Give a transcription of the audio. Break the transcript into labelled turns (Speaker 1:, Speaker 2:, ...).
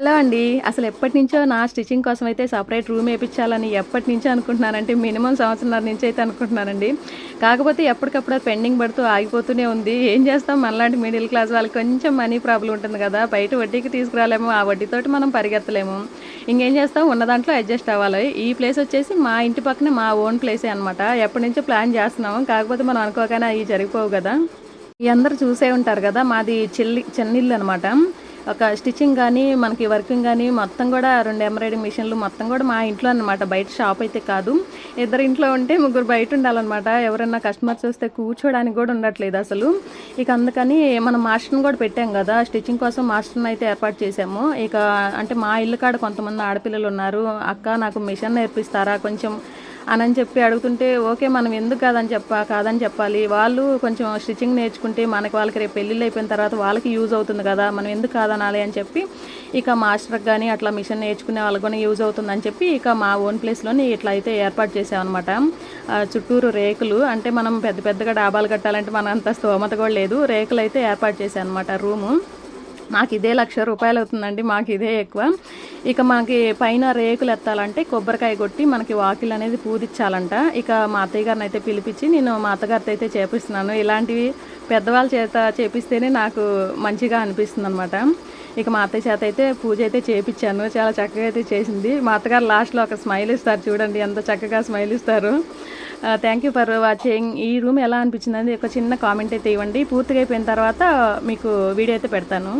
Speaker 1: Hello అండి. అసలు ఎప్పటి నుంచో నా స్టిచ్చింగ్ కోసం అయితే సపరేట్ రూమ్ వేయించాలని ఎప్పటి నుంచో అనుకుంటున్నానంటే మినిమం సంవత్సరాల నుంచి అయితే అనుకుంటున్నానండి. కాకపోతే ఎప్పటికప్పుడు అది పెండింగ్ పడుతూ ఆగిపోతూనే ఉంది. ఏం చేస్తాం? మనలాంటి మిడిల్ క్లాస్ వాళ్ళకి కొంచెం మనీ ప్రాబ్లం ఉంటుంది కదా. బయట వడ్డీకి తీసుకురాలేము. ఆ వడ్డీతోటి మనం పరిగెత్తలేము. ఇంకేం చేస్తాం? ఉన్న దాంట్లో అడ్జస్ట్ అవ్వాలి. ఈ ప్లేస్ వచ్చేసి మా ఇంటి పక్కనే మా ఓన్ ప్లేసే అనమాట ఎప్పటి నుంచో ప్లాన్ చేస్తున్నాము. కాకపోతే మనం అనుకోగానే అవి జరిగిపోవు కదా. ఈ అందరూ చూసే ఉంటారు కదా. మాది చిల్లి చెన్నిల్లు అనమాట ఒక స్టిచ్చింగ్ కానీ మనకి వర్కింగ్ కానీ మొత్తం కూడా రెండు ఎంబ్రాయిడింగ్ మిషన్లు మొత్తం కూడా మా ఇంట్లో అనమాట బయట షాప్ అయితే కాదు. ఇద్దరు ఇంట్లో ఉంటే ముగ్గురు బయట ఉండాలన్నమాట. ఎవరైనా కస్టమర్స్ వస్తే కూర్చోడానికి కూడా ఉండట్లేదు అసలు. ఇక అందుకని మనం మాస్టర్ని కూడా పెట్టాం కదా. స్టిచ్చింగ్ కోసం మాస్టర్ని అయితే ఏర్పాటు చేసాము ఇక అంటే మా ఇల్లు కాడ కొంతమంది ఆడపిల్లలు ఉన్నారు. అక్క నాకు మిషన్ నేర్పిస్తారా? కొంచెం అని చెప్పి అడుగుతుంటే ఓకే మనం ఎందుకు కాదని చెప్పా కాదని చెప్పాలి. వాళ్ళు కొంచెం స్టిచ్చింగ్ నేర్చుకుంటే మనకి వాళ్ళకి రేపు పెళ్ళిళ్ళు అయిపోయిన తర్వాత వాళ్ళకి యూజ్ అవుతుంది కదా మనం ఎందుకు కాదనాలి? అని చెప్పి ఇక మాస్టర్కి కానీ అట్లా మిషన్ నేర్చుకునే వాళ్ళకి కూడా యూజ్ అవుతుందని చెప్పి ఇక మా ఓన్ ప్లేస్లోని ఇట్లా అయితే ఏర్పాటు చేసామన్నమాట చుట్టూరు రేకులు అంటే మనం పెద్ద పెద్దగా డాబాలు కట్టాలంటే మన అంత స్తోమత కూడా లేదు. రేకులు అయితే ఏర్పాటు చేశాను అనమాట రూము. మాకు ఇదే లక్ష రూపాయలు అవుతుందండి మాకు ఇదే ఎక్కువ. ఇక మాకి పైన రేకులు ఎత్తాలంటే కొబ్బరికాయ కొట్టి మనకి వాకిల్ అనేది పూదిచ్చాలంట. ఇక మా అత్తయ్య గారిని అయితే పిలిపించి నేను మా అత్తగారితో అయితే చేపిస్తున్నాను. ఇలాంటివి పెద్దవాళ్ళ చేత చేపిస్తేనే నాకు మంచిగా అనిపిస్తుంది అనమాట ఇక మా అత్తయ్య చేత అయితే పూజ అయితే చేపించాను చాలా చక్కగా అయితే చేసింది. మా అత్తగారు లాస్ట్లో ఒక స్మైల్ ఇస్తారు చూడండి ఎంత చక్కగా స్మైల్ ఇస్తారు. థ్యాంక్ యూ ఫర్ వాచింగ్ ఈ రూమ్ ఎలా అనిపించింది? ఒక చిన్న కామెంట్ అయితే ఇవ్వండి. పూర్తిగా అయిపోయిన తర్వాత మీకు వీడియో అయితే పెడతాను.